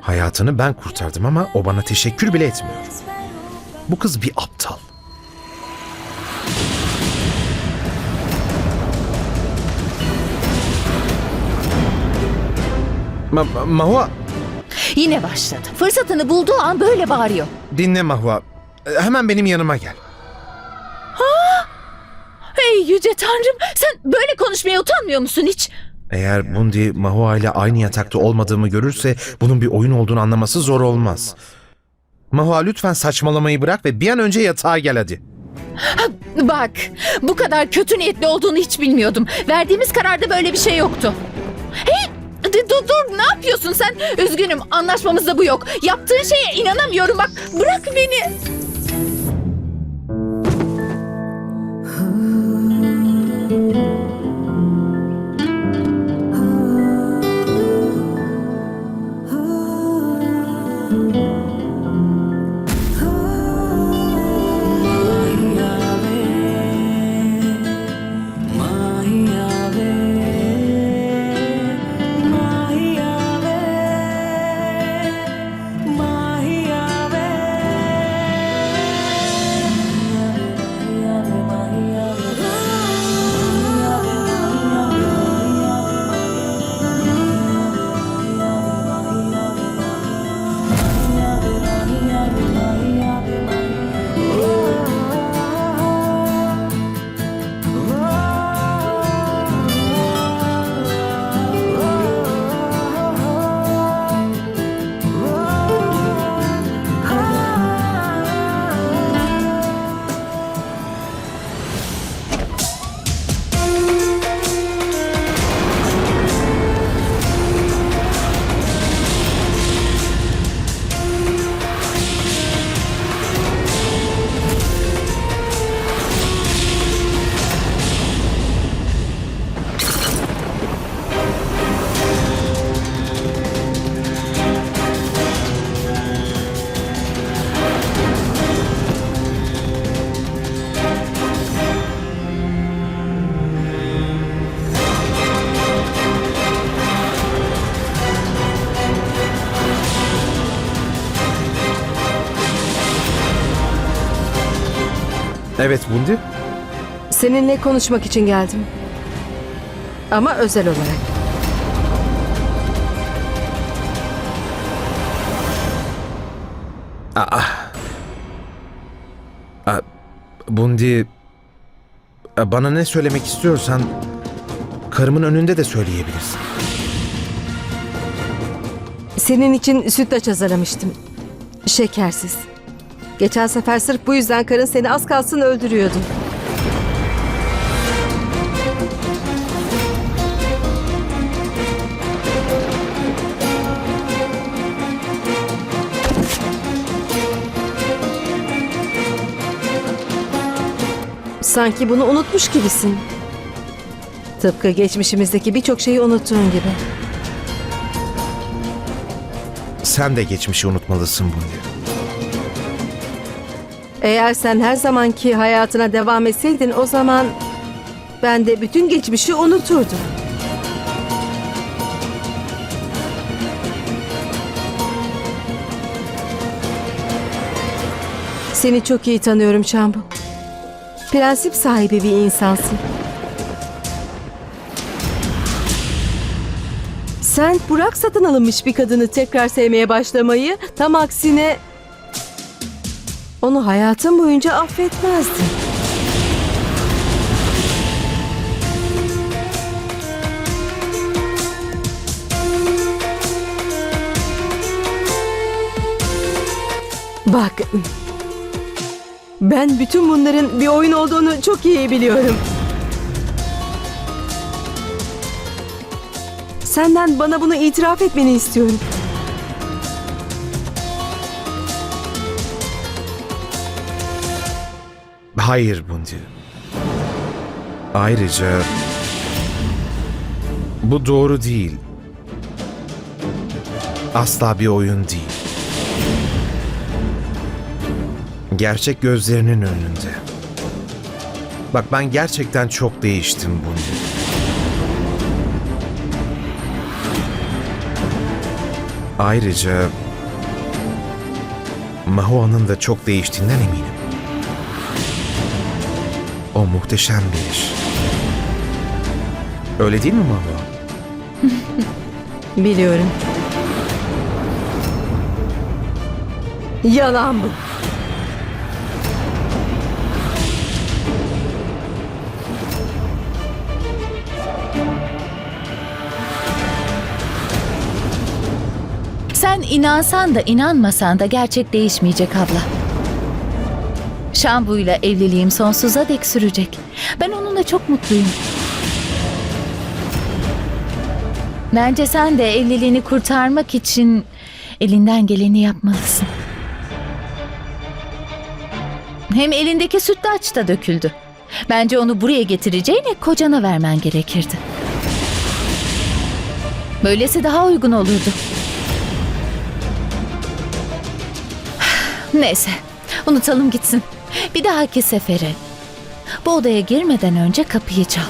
Hayatını ben kurtardım ama o bana teşekkür bile etmiyor. Bu kız bir aptal. Ma Ma- Mahua, Yine başladı. Fırsatını bulduğu an böyle bağırıyor. dinle Mahua. E, Hemen benim yanıma gel. Hey yüce tanrım sen böyle konuşmaya utanmıyor musun hiç? Eğer Bundi Mahua ile aynı yatakta olmadığımı görürse bunun bir oyun olduğunu anlaması zor olmaz. Mahua lütfen saçmalamayı bırak ve bir an önce yatağa gel hadi. Bak bu kadar kötü niyetli olduğunu hiç bilmiyordum. Verdiğimiz kararda böyle bir şey yoktu. Hey dur dur ne yapıyorsun sen? Üzgünüm anlaşmamızda bu yok. Yaptığın şeye inanamıyorum bak bırak beni. Evet Bundi. Seninle konuşmak için geldim. Ama özel olarak. Bundi e, bana ne söylemek istiyorsan karımın önünde de söyleyebilirsin. Senin için sütlaç hazırlamıştım. Şekersiz. Geçen sefer sırf bu yüzden karın seni az kalsın öldürüyordu. Sanki bunu unutmuş gibisin. Tıpkı geçmişimizdeki birçok şeyi unuttuğun gibi. Sen de geçmişi unutmalısın Bundi. Eğer sen her zamanki hayatına devam etseydin o zaman ben de bütün geçmişi unuturdum. Seni çok iyi tanıyorum Şambu. Prensip sahibi bir insansın. Sen Burak satın alınmış bir kadını tekrar sevmeye başlamayı tam aksine onu hayatın boyunca affetmezdin. Bak. Ben bütün bunların bir oyun olduğunu çok iyi biliyorum. Senden bana bunu itiraf etmeni istiyorum. Hayır Bundi. Ayrıca bu doğru değil. Asla bir oyun değil. Gerçek gözlerinin önünde. Bak ben gerçekten çok değiştim Bundi. Ayrıca Mahua'nın da çok değiştiğinden eminim. O muhteşem bir iş. Öyle değil mi Mahua? Biliyorum. Yalan bu. Sen inansan da inanmasan da gerçek değişmeyecek abla. Şambu'yla evliliğim sonsuza dek sürecek. Ben onunla çok mutluyum. Bence sen de evliliğini kurtarmak için elinden geleni yapmalısın. Hem elindeki sütlaç da döküldü. Bence onu buraya getireceğine kocana vermen gerekirdi. Böylesi daha uygun olurdu. Neyse, unutalım gitsin. Bir dahaki sefere bu odaya girmeden önce kapıyı çal.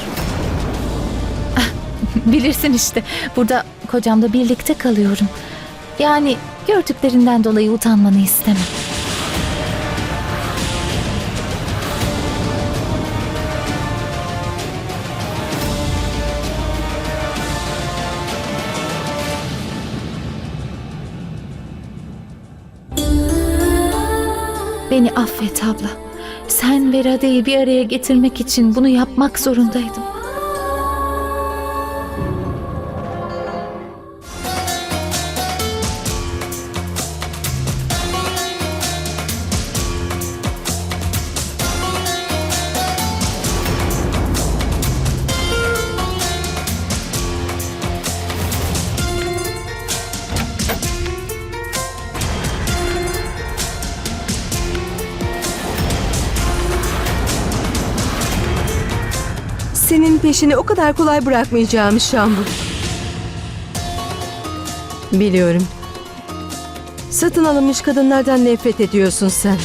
Ah, Bilirsin işte, burada kocamla birlikte kalıyorum. Yani gördüklerinden dolayı utanmanı istemem. Beni affet abla. Sen ve Rade'yi bir araya getirmek için bunu yapmak zorundaydım. Peşini o kadar kolay bırakmayacağım Şambul. Biliyorum. Satın alınmış kadınlardan nefret ediyorsun sen.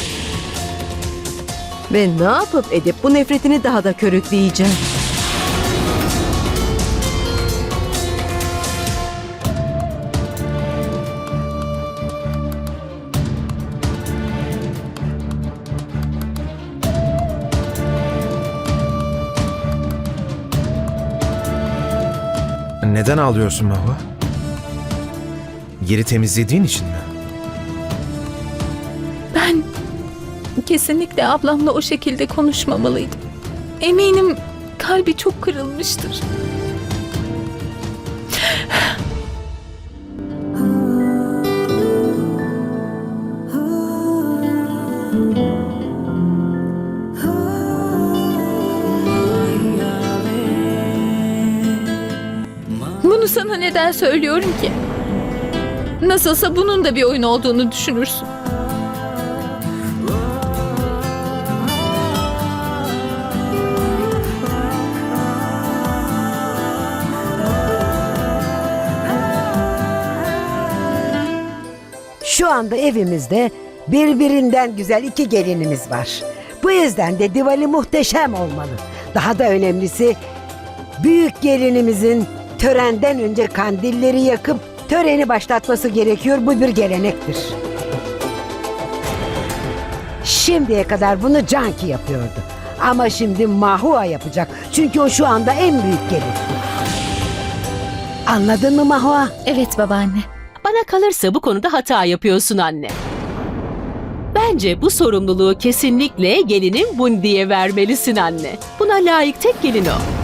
Ve ne yapıp edip bu nefretini daha da körükleyeceğim. Neden ağlıyorsun Mahua? Yeri temizlediğin için mi? Ben kesinlikle ablamla o şekilde konuşmamalıydım. Eminim kalbi çok kırılmıştır. Neden söylüyorum ki? Nasılsa bunun da bir oyun olduğunu düşünürsün. Şu anda evimizde birbirinden güzel iki gelinimiz var. Bu yüzden de Diwali muhteşem olmalı. Daha da önemlisi büyük gelinimizin törenden önce kandilleri yakıp töreni başlatması gerekiyor. Bu bir gelenektir. Şimdiye kadar bunu Canki yapıyordu. Ama şimdi Mahua yapacak. Çünkü o şu anda en büyük gelin. Anladın mı Mahua? Evet babaanne. Bana kalırsa bu konuda hata yapıyorsun anne. Bence bu sorumluluğu kesinlikle gelinin Bundi'ye vermelisin anne. Buna layık tek gelin o.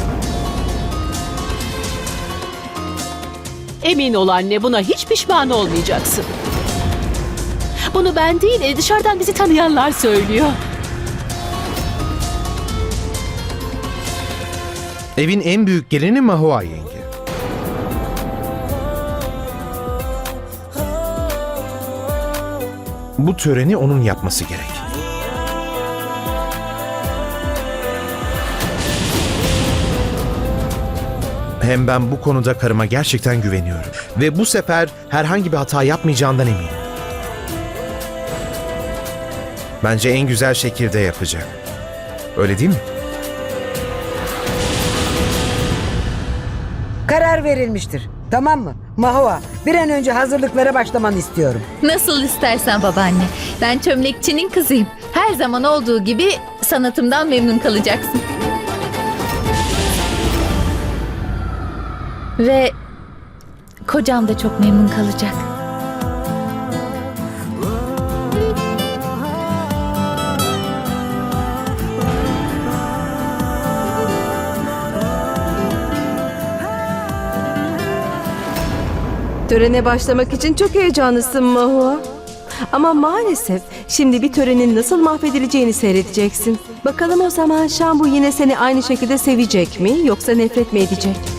Emin ol anne buna hiç pişman olmayacaksın. Bunu ben değil e, dışarıdan bizi tanıyanlar söylüyor. Evin en büyük gelini Mahua yenge. Bu töreni onun yapması gerek. Hem ben bu konuda karıma gerçekten güveniyorum. Ve bu sefer herhangi bir hata yapmayacağından eminim. Bence en güzel şekilde yapacak. Öyle değil mi? Karar verilmiştir. Tamam mı? Mahua bir an önce hazırlıklara başlamanı istiyorum. Nasıl istersen babaanne. Ben çömlekçinin kızıyım. Her zaman olduğu gibi sanatımdan memnun kalacaksın. Ve kocam da çok memnun kalacak. Törene başlamak için çok heyecanlısın Mahua. Ama maalesef şimdi bir törenin nasıl mahvedileceğini seyredeceksin. Bakalım o zaman Şambu yine seni aynı şekilde sevecek mi yoksa nefret mi edecek?